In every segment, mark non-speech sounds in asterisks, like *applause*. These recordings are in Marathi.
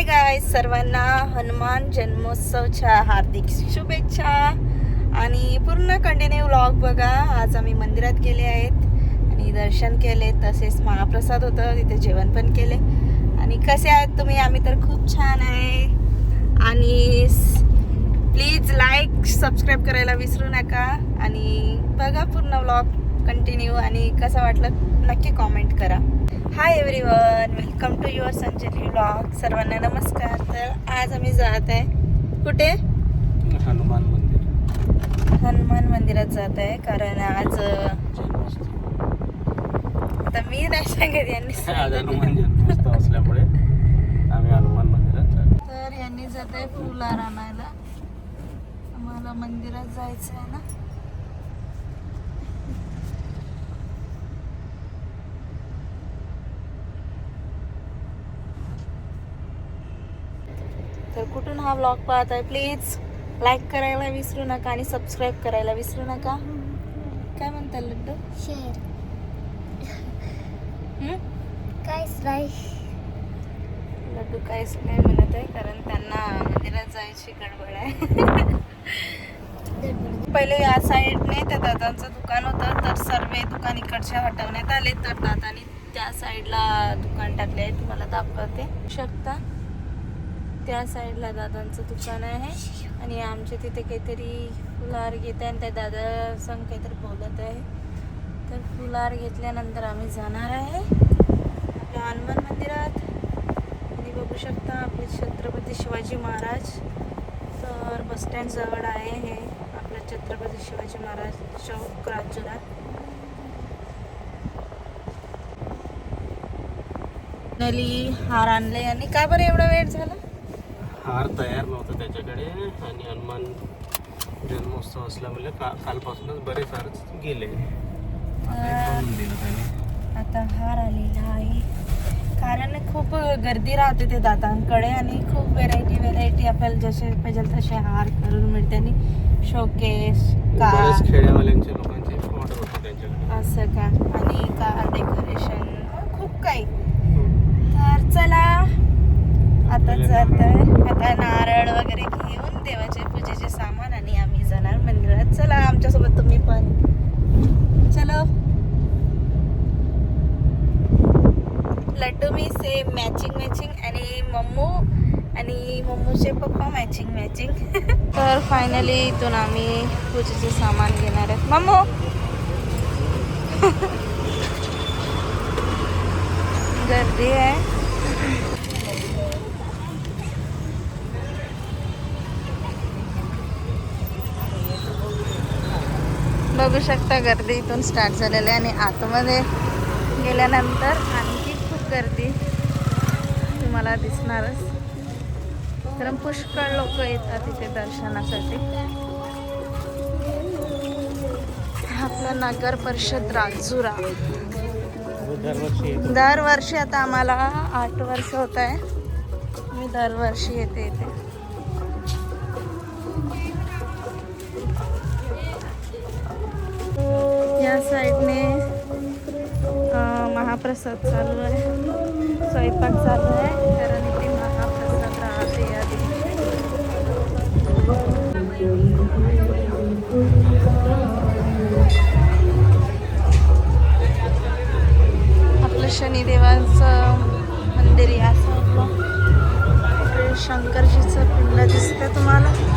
हाय गाय सर्वांना हनुमान जन्मोत्सवच्या हार्दिक शुभेच्छा. आणि पूर्ण कंटिन्यू व्लॉग बघा. आज आम्ही मंदिरात गेले आहेत. आणि दर्शन केले तसेच महाप्रसाद होतं. तिथे जेवण पण केले. आणि कसे आहेत तुम्ही? आम्ही तर खूप छान आहे. आणि प्लीज लाईक सबस्क्राईब करायला विसरू नका. आणि बघा पूर्ण व्लॉग कंटिन्यू आणि कसं वाटलं नक्की कॉमेंट करा. Hi everyone welcome to your Sanjali vlog सर्वांना नमस्कार. तर आज आम्ही जात आहे. कुठे? हनुमान मंदिर. हनुमान मंदिरात जात आहे कारण आज. आता मी नाही सांगत यांनी असल्यामुळे आम्ही हनुमान मंदिरात जातो तर यांनी जात आहे फुलार आणायला. आम्हाला मंदिरात जायचं आहे ना तर कुठून हा ब्लॉग पाहत आहे प्लीज लाईक करायला विसरू नका आणि सबस्क्राईब करायला विसरू नका. काय म्हणता लड्डू? हम्म? काहीच नाही लड्डू काहीच नाही म्हणत आहे कारण त्यांना मंदिरात जायची गडबड आहे. पहिले या साईडने त्या दादांचं दुकान होतं तर सर्व दुकान इकडचे हटवण्यात आले तर दादानी त्या साईडला दुकान टाकले आहे. तुम्हाला दाखवते. शकता? त्या साईडला दादांचं दुकान आहे. आणि आमच्या तिथे काहीतरी फुलार घेत आहे आणि त्या दादा संग काहीतरी बोलत आहे. तर फुलार घेतल्यानंतर आम्ही जाणार आहे आपल्या हनुमान मंदिरात. आणि बघू शकता आपले छत्रपती शिवाजी महाराज. तर बस स्टँडजवळ आहे हे आपलं छत्रपती शिवाजी महाराज चौक राजुरा नली हार आणले आणि का बरं एवढा वेळ झाला? हार तयार नव्हता त्याच्याकडे आणि हनुमान जन्मोत्सव असल्यामुळे का कालपासूनच बरेच हार गेले. बनवून दिलं त्याने. आता हार आलेला आहे. कारण खूप गर्दी राहते ते दातांकडे आणि खूप व्हेरायटी व्हेरायटी आपल्याला जसे पाहिजे तसे हार करून मिळते आणि शोकेस का बरेच खेड्यावाल्यांच्या लोकांचे ऑर्डर होते त्यांच्याकडे. असं का? आणि का डेकोरेशन खूप काही. तर चला आता जात आता नारळ वगैरे घेऊन देवाचे पूजेचे सामान आणि आम्ही जाणार मंदिरात. चला आमच्यासोबत तुम्ही पण. चलो. लड्डू मी सेम मॅचिंग मॅचिंग आणि मम्मू आणि मम्मूचे पप्पा मॅचिंग मॅचिंग *laughs* तर फायनली इथून आम्ही पूजेचे सामान घेणार आहेत. मम्मू *laughs* गर्दी आहे. बघू शकता गर्दी इथून स्टार्ट झालेली आहे आणि आतमध्ये गेल्यानंतर आणखी खूप गर्दी तुम्हाला दिसणारच. कारण पुष्कळ लोक येतात इथे दर्शनासाठी. आपलं नगर परिषद राजुरा दरवर्षी आता आम्हाला आठ वर्ष होत आहे. मी दरवर्षी येते इथे. या साईडने महाप्रसाद चालू आहे. स्वयंपाक चालू आहे कारण इथे महाप्रसाद राहते या दिवशी. आपलं शनिदेवांचं मंदिर या असं शंकरजीचं पिंड दिसतं तुम्हाला.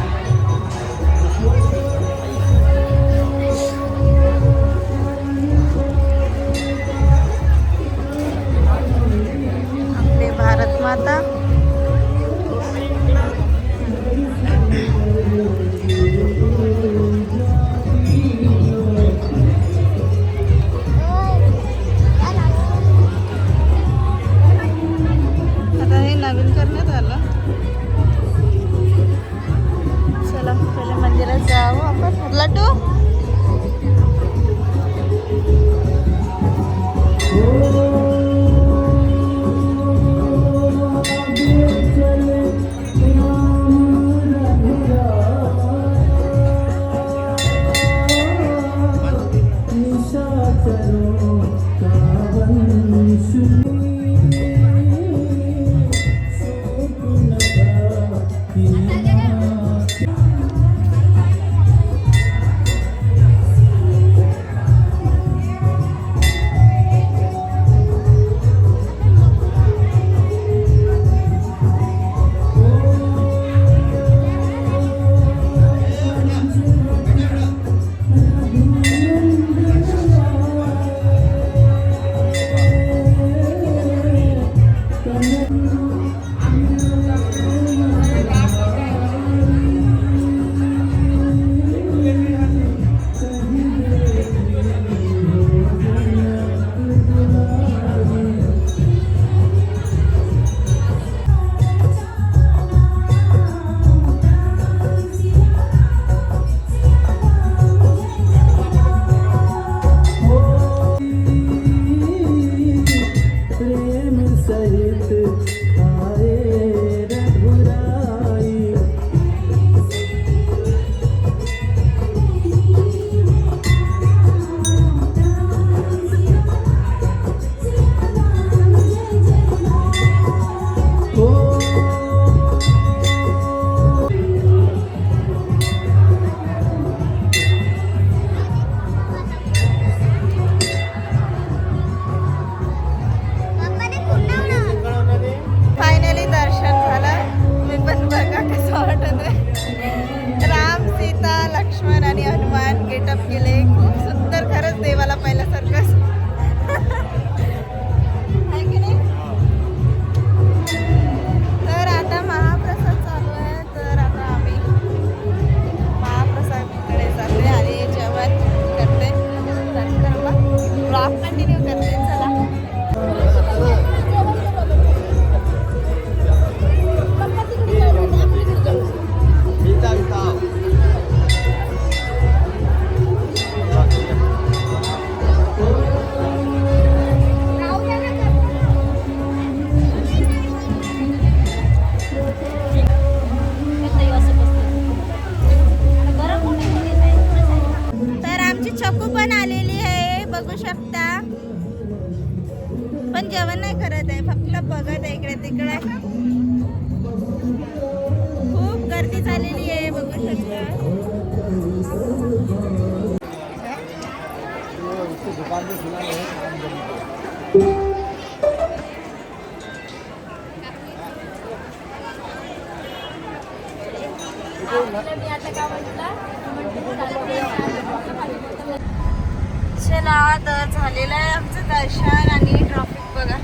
चला तर झालेलं आहे आमचं दर्शन आणि ट्रॉफिक बघा.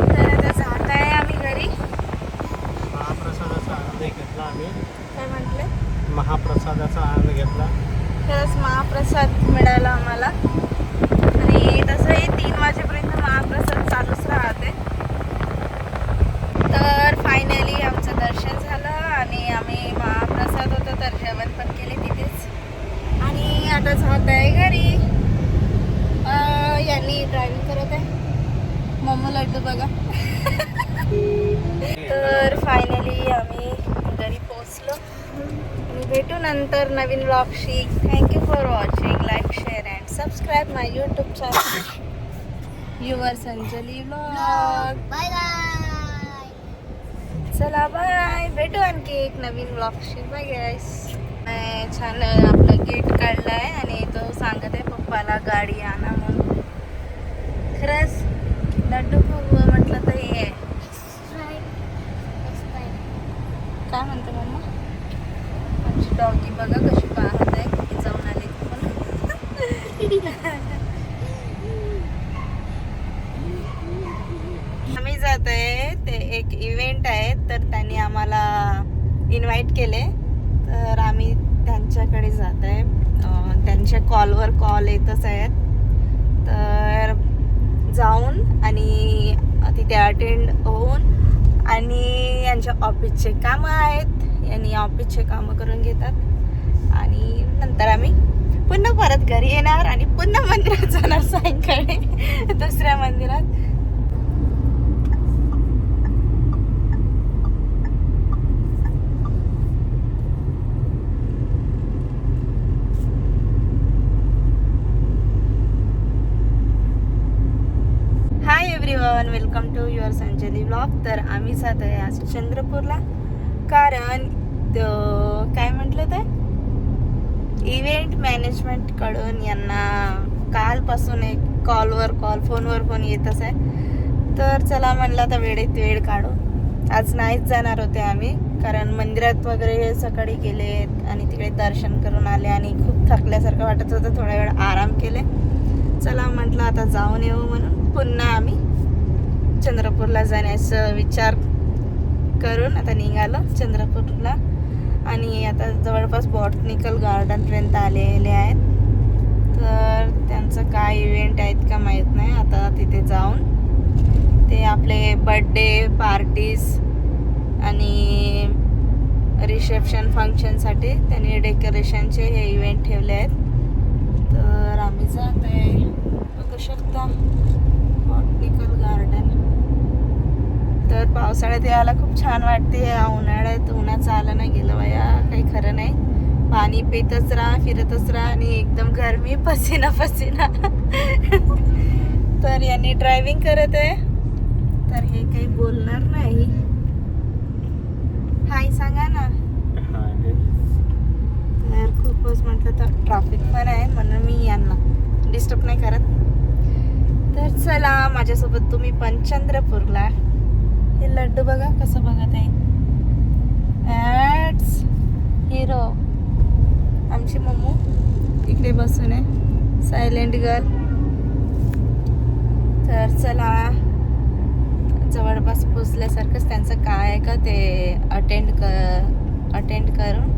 तर आता जात आहे आम्ही घरी. महाप्रसादाचा आनंद घेतला आम्ही. काय म्हटले? महाप्रसादाचा आनंद घेतला. खरंच महाप्रसाद मिळाला आम्हाला. आणि तसंही तीन वाजेपर्यंत महाप्रसाद चालूच राहते तर फायनली आमचं दर्शन झालं आणि आम्ही महाप्रसाद होतं तर जेवण पण केले तिथेच आणि आता जात आहे घरी यांनी ड्रायव्हिंग करत आहे. मम्मा लड्डू बघा. *laughs* तर फायनली आम्ही घरी पोचलो भेटू नंतर नवीन ब्लॉगशी thank you for watching like share and subscribe my YouTube channel your Sanjali blog bye bye चला बाय भेटू आणखी एक नवीन ब्लॉगशी बाय गाईस छान आपलं गेट काढलं आहे आणि तो सांगत आहे पप्पाला गाडी आणा म्हणून. खरंच लड्डू खूप म्हटलं तर हे आहे. काय म्हणते मम्मा? आमची डॉगी बघा कशी पाहत आहे किती जाऊन आली पण. *laughs* आम्ही जात आहे ते एक इव्हेंट आहे तर त्यांनी आम्हाला इन्व्हाइट केले. तर आम्ही त्यांच्याकडे जात आहे. त्यांच्या कॉलवर कॉल येतच आहेत. तर जाऊन आणि तिथे अटेंड होऊन आणि यांच्या ऑफिसचे कामं आहेत. यांनी ऑफिसचे कामं करून घेतात. आणि नंतर आम्ही पुन्हा परत घरी येणार आणि पुन्हा मंदिरात जाणार सायंकाळी दुसऱ्या मंदिरात hi everyone welcome to your Sanjali blog तर आम्ही जात आहे आज चंद्रपूरला. कारण काय म्हटलं ते? इव्हेंट मॅनेजमेंटकडून यांना कालपासून एक कॉलवर कॉल फोनवर फोन येतच आहे. तर चला म्हणलं आता वेळेत वेळ काढू. आज नाहीच जाणार होते आम्ही कारण मंदिरात वगैरे सकाळी गेले आणि तिकडे दर्शन करून आले आणि खूप थकल्यासारखं वाटत होतं. थोडा वेळ आराम केले. चला म्हटलं आता जाऊन येऊ म्हणून. पुन्हा आम्ही चंद्रपूरला जाण्याचा विचार करून आता निघालो चंद्रपूरला. आणि आता जवळपास बॉटनिकल गार्डनपर्यंत आलेले आहेत. तर त्यांचं काय इव्हेंट आहेत का माहीत नाही. आता तिथे जाऊन ते आपले बड्डे पार्टीज आणि रिसेप्शन फंक्शनसाठी त्यांनी डेकोरेशनचे हे इव्हेंट ठेवले आहेत. तर आम्ही जात आहे बघू शकता. Botanical garden. तर पावसाळ्यात यायला खूप छान वाटते. उन्हाळ्यात उन्हाचं आलं नाही गेलं वया काही खरं नाही. पाणी पितच राहा फिरतच राहा आणि एकदम गरमी *laughs* पसीना पसीना. तर यांनी ड्रायव्हिंग करत आहे. तर हे काही बोलणार नाही. हाय सांगा ना. तर खूपच म्हटलं तर ट्रॅफिक पण आहे म्हणून मी यांना डिस्टर्ब नाही करत. तर चला माझ्यासोबत तुम्ही पण चंद्रपूरला हे लड्डू बघा कसं बघत आहे. ॲट्स हिरो आमची मम्मू इकडे बसून आहे. सायलेंट गर्ल तर चला जवळपास पोचल्यासारखंच त्यांचं काय आहे का ते अटेंड क अटेंड करून.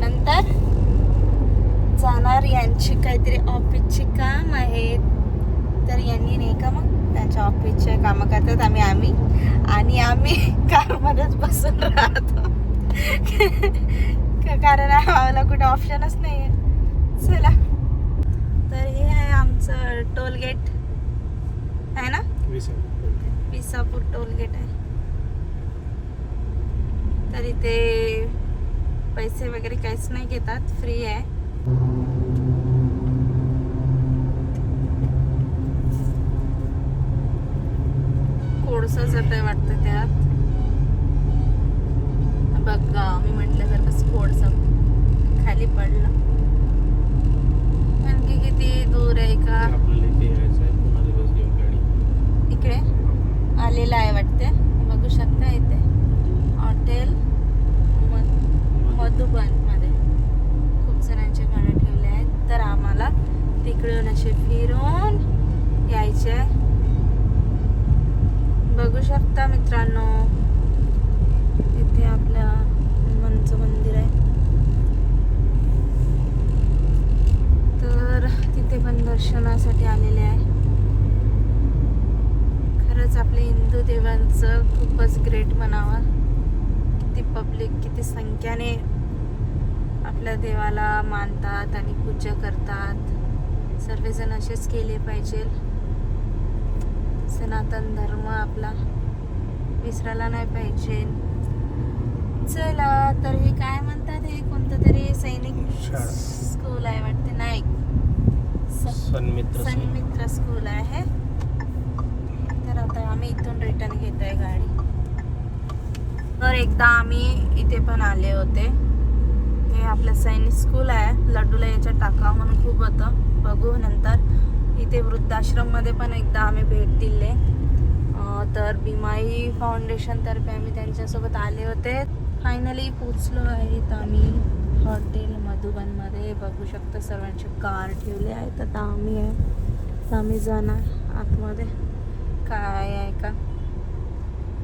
नंतर जाणार यांची काहीतरी ऑफिसची काम आहेत तर यांनी नाही का मग त्यांच्या ऑफिसचे कामं करतात आम्ही आम्ही. आणि आम्ही *laughs* कारमध्येच बसून राहतो. का- *laughs* कारण आम्हाला कुठे ऑप्शनच नाही आहे चला. तर हे आहे आमचं टोल गेट आहे ना? विसापूर टोल गेट आहे. तर इथे पैसे वगैरे काहीच नाही घेतात. फ्री आहे. पाऊसच येतोय वाटतं त्यात. बघा मी म्हटल्यासारखं स्फोट खाली पडलं. आणखी किती दूर आहे का? आहे इकडे? आलेलं आहे वाटते. बघू शकता इथे. हॉटेल म- मधुबन. मध्ये खूप जणांचे गाड्या ठेवले आहेत. तर आम्हाला तिकडून असे फिरून यायचे आहे. बघू शकता मित्रांनो. इथे आपल्या हनुमानचं मंदिर आहे. तर तिथे पण दर्शनासाठी आलेले आहे. खरंच आपल्या हिंदू देवांचं खूपच ग्रेट म्हणावं. किती पब्लिक किती संख्याने आपल्या देवाला मानतात आणि पूजा करतात. सर्वजण असेच केले पाहिजे. सनातन धर्म आपला विसरायला नाही पाहिजे. चला तर हे काय म्हणतात हे? कोणतं तरी सैनिक. स्कूल आहे वाटते नाही. सन्मित्र सन्मित्र स्कूल आहे. तर आता आम्ही इथून रिटर्न घेत आहे गाडी. तर एकदा आम्ही इथे पण आले होते. हे आपलं सैनिक स्कूल आहे. लड्डूला याच्या टाका म्हणून खूप होतं. बघू नंतर. इथे वृद्धाश्रममध्ये पण एकदा आम्ही भेट दिले. तर भीमाई फाउंडेशनतर्फे आम्ही त्यांच्यासोबत आले होते. फायनली पोचलो आहेत आम्ही हॉटेल मधुबनमध्ये. बघू शकतो सर्वांचे कार ठेवले आहेत. आता आम्ही आहे. आम्ही जाणार आतमध्ये. काय आहे का?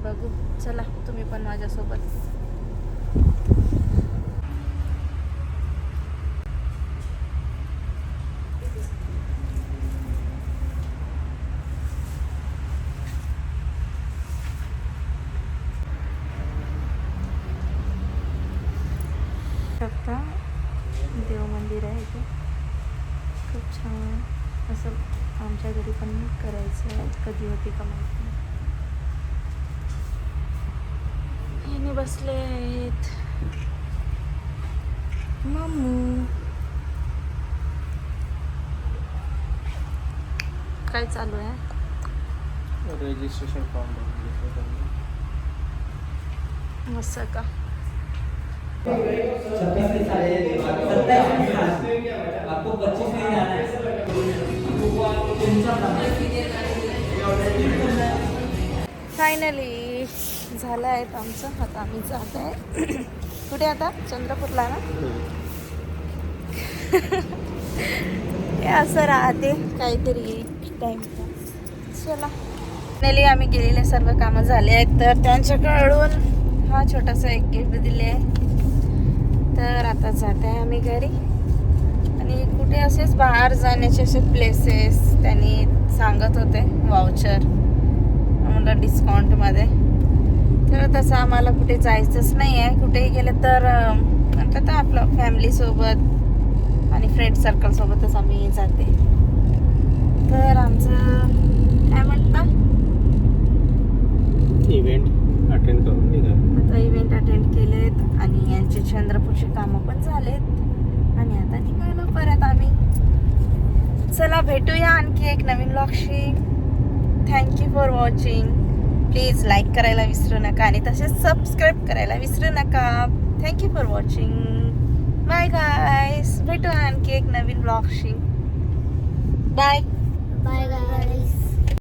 बघू. चला तुम्ही पण माझ्यासोबत शकता देव मंदिर आहे इथे खूप छान असं आमच्या घरी पण करायचं आहे. कधी होती का माहिती नाही. ह्याने बसले आहेत. मम्मू काय चालू आहे? रजिस्ट्रेशन फॉर्म मस्त का? आपको पच्चीस में जाना है. फायनली झालं आहे आमचं. आता आम्ही जात आहे. कुठे आता? चंद्रपूरला ना? हे असं राहते काहीतरी टाइम चला. फायनली आम्ही गेलेले सर्व कामं झाले आहेत. तर त्यांच्याकडून हा छोटासा एक गिफ्ट दिले आहे. तर आता जात आहे आम्ही घरी. आणि कुठे असेच बाहेर जाण्याचे असे प्लेसेस त्यांनी सांगत होते वाउचर आम्हाला डिस्काउंटमध्ये तर तसं आम्हाला कुठे जायचंच नाही आहे कुठेही गेलं तर म्हटलं म्हणतात आपलं फॅमिलीसोबत आणि फ्रेंड सर्कलसोबतच आम्ही जाते. तर आमचं काय म्हणता इव्हेंट अटेंड करून निघा आता इव्हेंट अटेंड केलेत आणि यांचे चंद्रपूरचे कामं पण झालेत आणि आता निघालो परत आम्ही चला भेटूया आणखी एक नवीन ब्लॉगशी thank you for watching please like करायला विसरू नका आणि तसेच सबस्क्राईब करायला विसरू नका. Thank you for watching bye guys भेटू आणखी एक नवीन ब्लॉगशी बाय बाय guys.